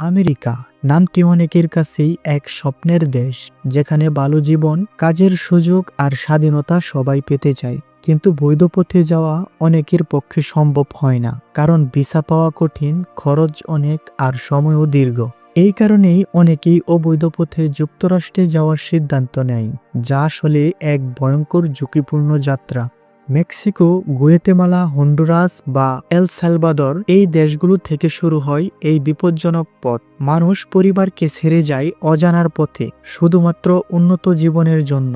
America নামটি অনেকের কাছেই এক স্বপ্নের দেশ, যেখানে ভালো জীবন কাজের সুযোগ আর স্বাধীনতা সবাই পেতে চায়। কিন্তু বৈধ পথে যাওয়া অনেকের পক্ষে সম্ভব হয় না, কারণ ভিসা পাওয়া কঠিন, খরচ অনেক আর সময়ও দীর্ঘ। এই কারণেই অনেকেই অবৈধ পথে যুক্তরাষ্ট্রে যাওয়ার সিদ্ধান্ত নেয়, যা আসলে এক ভয়ঙ্কর ঝুঁকিপূর্ণ যাত্রা। মেক্সিকো, গুয়েতেমালা, হন্ডুরাস বা এল সালভাদর এই দেশগুলো থেকে শুরু হয় এই বিপজ্জনক পথ। মানুষ পরিবারকে ছেড়ে যায় অজানার পথে, শুধুমাত্র উন্নত জীবনের জন্য।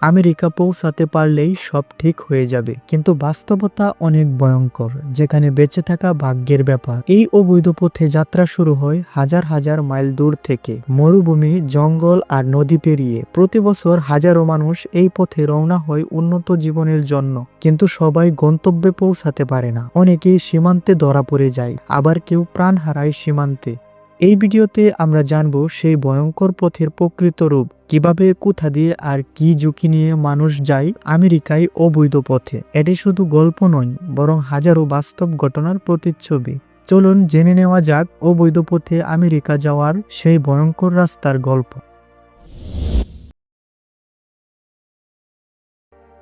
আমেরিকা পৌঁছাতে পারলেই সব ঠিক হয়ে যাবে। কিন্তু বাস্তবতা অনেক ভয়ঙ্কর, যেখানে বেঁচে থাকা ভাগ্যের ব্যাপার। এই অবৈধ পথে যাত্রা শুরু হয় হাজার হাজার মাইল দূর থেকে। মরুভূমি, জঙ্গল আর নদী পেরিয়ে প্রতি বছর হাজারো মানুষ এই পথে রওনা হয় উন্নত জীবনের জন্য। কিন্তু সবাই গন্তব্যে পৌঁছাতে পারে না। অনেকেই সীমান্তে ধরা পড়ে যায়, আবার কেউ প্রাণ হারায় সীমান্তে। এই ভিডিওতে আমরা জানব সেই ভয়ঙ্কর পথের প্রকৃত রূপ, কীভাবে, কোথা দিয়ে আর কি ঝুঁকি নিয়ে মানুষ যায় আমেরিকায় অবৈধ পথে। এটি শুধু গল্প নয়, বরং হাজারো বাস্তব ঘটনার প্রতিচ্ছবি। চলুন জেনে নেওয়া যাক অবৈধ পথে আমেরিকা যাওয়ার সেই ভয়ঙ্কর রাস্তার গল্প।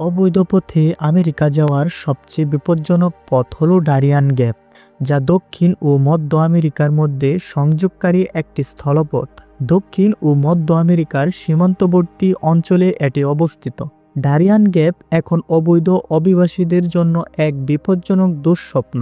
অবৈধ পথে আমেরিকা যাওয়ার সবচেয়ে বিপজ্জনক পথ হল ডারিয়ান গ্যাপ। যা দক্ষিণ ও মধ্য আমেরিকার মধ্যে সংযোগকারী একটি স্থলপথ। দক্ষিণ ও মধ্য আমেরিকার সীমান্তবর্তী অঞ্চলে এটি অবস্থিত। ডারিয়ান গ্যাপ এখন অবৈধ অভিবাসীদের জন্য এক বিপজ্জনক দুঃস্বপ্ন।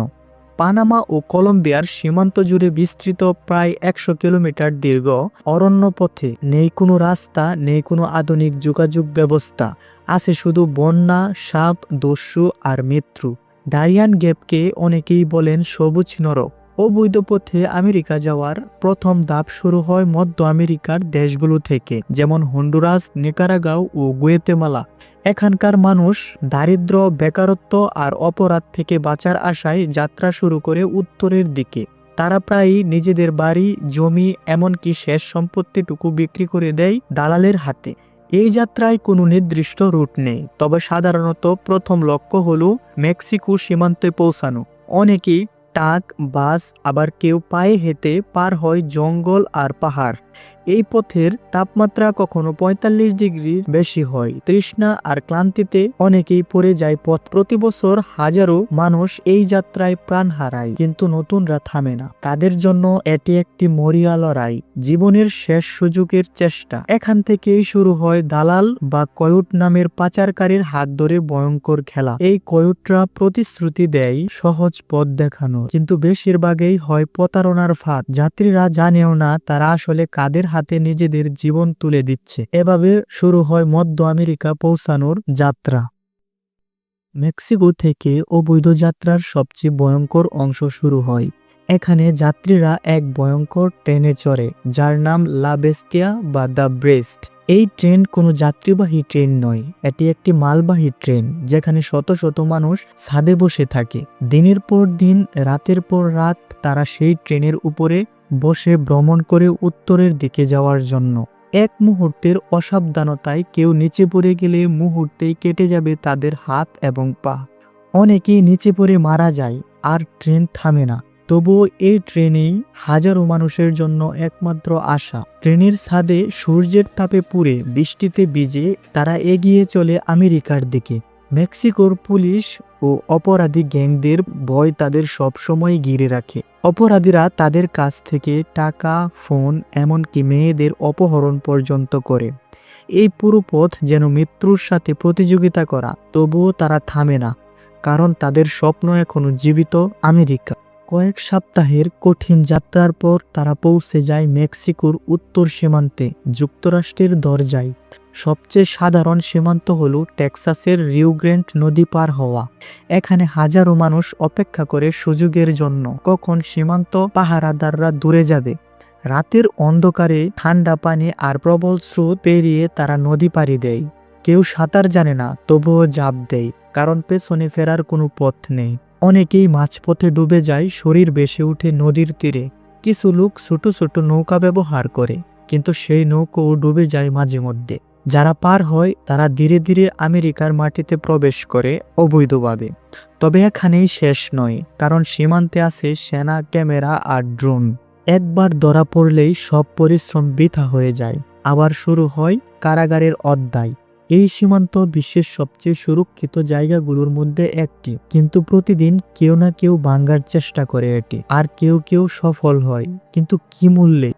পানামা ও কলম্বিয়ার সীমান্ত জুড়ে বিস্তৃত প্রায় একশো কিলোমিটার দীর্ঘ অরণ্য পথে নেই কোনো রাস্তা, নেই কোনো আধুনিক যোগাযোগ ব্যবস্থা। আছে শুধু বন্যা, সাপ, দস্যু আর মৃত্যু। ডারিয়ান গ্যাপকে অনেকেই বলেন সবুজ নরক। অবৈধ পথে আমেরিকা যাওয়ার প্রথম ধাপ শুরু হয় মধ্য আমেরিকার দেশগুলো থেকে, যেমন হন্ডুরাস, নিকারাগাঁও ও গুয়েতেমালা। এখানকার মানুষ দারিদ্র, বেকারত্ব আর অপরাধ থেকে বাঁচার আশায় যাত্রা শুরু করে উত্তরের দিকে। তারা প্রায়ই নিজেদের বাড়ি, জমি, এমনকি শেষ সম্পত্তিটুকু বিক্রি করে দেয় দালালের হাতে। এই যাত্রায় কোনো নির্দিষ্ট রুট নেই, তবে সাধারণত প্রথম লক্ষ্য হল মেক্সিকো সীমান্তে পৌঁছানো। অনেকেই টাক, বাস, আবার কেউ পায়ে হেঁটে পার হয় জঙ্গল আর পাহাড়। এই পথের তাপমাত্রা কখনো পঁয়তাল্লিশ ডিগ্রির বেশি হয়। তৃষ্ণা আর ক্লান্তিতে অনেকেই পড়ে যায় পথ। প্রতি বছর হাজারো মানুষ এই যাত্রায় প্রাণ হারায়, কিন্তু নতুনরা থামে না। তাদের জন্য এটি একটি মরিয়া লড়াই, জীবনের শেষ সুযোগের চেষ্টা। এখান থেকেই শুরু হয় দালাল বা কয়ুট নামের পাচারকারীর হাত ধরে ভয়ঙ্কর খেলা। এই কয়ুটরা প্রতিশ্রুতি দেয় সহজ পথ দেখানো কিন্তু বেশিরভাগই হয় প্রতারণার ফাঁদ। যাত্রীরা জানেও না তারা আসলে কাদের হাতে নিজেদের জীবন তুলে দিচ্ছে। এভাবে শুরু হয় মধ্য আমেরিকা পৌঁছানোর যাত্রা। মেক্সিকো থেকে অবৈধ যাত্রার সবচেয়ে ভয়ঙ্কর অংশ শুরু হয়। এখানে যাত্রীরা এক ভয়ঙ্কর ট্রেনে চড়ে, যার নাম লাবেস্তিয়া বা দ্য ব্রেস্ট। এই ট্রেন কোনো যাত্রীবাহী ট্রেন নয়, এটি একটি মালবাহী ট্রেন যেখানে শত শত মানুষ ছাদে বসে থাকে। দিনের পর দিন, রাতের পর রাত তারা সেই ট্রেনের উপরে বসে ভ্রমণ করে উত্তরের দিকে যাওয়ার জন্য। এক মুহূর্তের অসাবধানতায় কেউ নিচে পড়ে গেলে মুহূর্তেই কেটে যাবে তাদের হাত এবং পা। অনেকেই নিচে পড়ে মারা যায়, আর ট্রেন থামে না। তবুও এই ট্রেনেই হাজারো মানুষের জন্য একমাত্র আশা। ট্রেনের ছাদে সূর্যের তাপে পুড়ে বৃষ্টিতে ভিজে তারা এগিয়ে চলে আমেরিকার দিকে। মেক্সিকোর পুলিশ ও অপরাধী গ্যাংদের ভয় তাদের সবসময় ঘিরে রাখে। অপরাধীরা তাদের কাছ থেকে টাকা, ফোন, এমনকি মেয়েদের অপহরণ পর্যন্ত করে। এই পুরো পথ যেন মৃত্যুর সাথে প্রতিযোগিতা করা, তবুও তারা থামে না, কারণ তাদের স্বপ্ন এখনও জীবিত আমেরিকা। কয়েক সপ্তাহের কঠিন যাত্রার পর তারা পৌঁছে যায় মেক্সিকোর উত্তর সীমান্তে, যুক্তরাষ্ট্রের দরজায়। সবচেয়ে সাধারণ সীমান্ত হল টেক্সাসের রিউগ্রেন্ট নদী পার হওয়া। এখানে হাজারো মানুষ অপেক্ষা করে সুযোগের জন্য। কখন সীমান্ত পাহারাদাররা দূরে যাবে? রাতের অন্ধকারে ঠান্ডা পানি আর প্রবল স্রোত পেরিয়ে তারা নদী পাড়ি দেয়। কেউ সাঁতার জানে না, তবুও জাপ দেয়, কারণ পেছনে ফেরার কোনো পথ নেই। অনেকেই মাঝপথে ডুবে যায়, শরীর বেসে উঠে নদীর তীরে। কিছু লোক ছোট ছোট নৌকা ব্যবহার করে, কিন্তু সেই নৌকোও ডুবে যায় মাঝে মধ্যে। যারা পার হয়, তারা ধীরে ধীরে আমেরিকার মাটিতে প্রবেশ করে অবৈধভাবে। তবে এখানেই শেষ নয়, কারণ সীমান্তে আছে সেনা, ক্যামেরা আর ড্রোন। একবার ধরা পড়লেই সব পরিশ্রম বৃথা হয়ে যায়। আবার শুরু হয় কারাগারের অধ্যায়। এই সীমান্ত বিশ্বের সবচেয়ে সুরক্ষিত জায়গাগুলোর মধ্যে একটি। কিন্তু প্রতিদিন কেউ না কেউ ভাঙ্গার চেষ্টা করে এটি। আর কেউ কেউ সফল হয়। কিন্তু কি মূল্যে?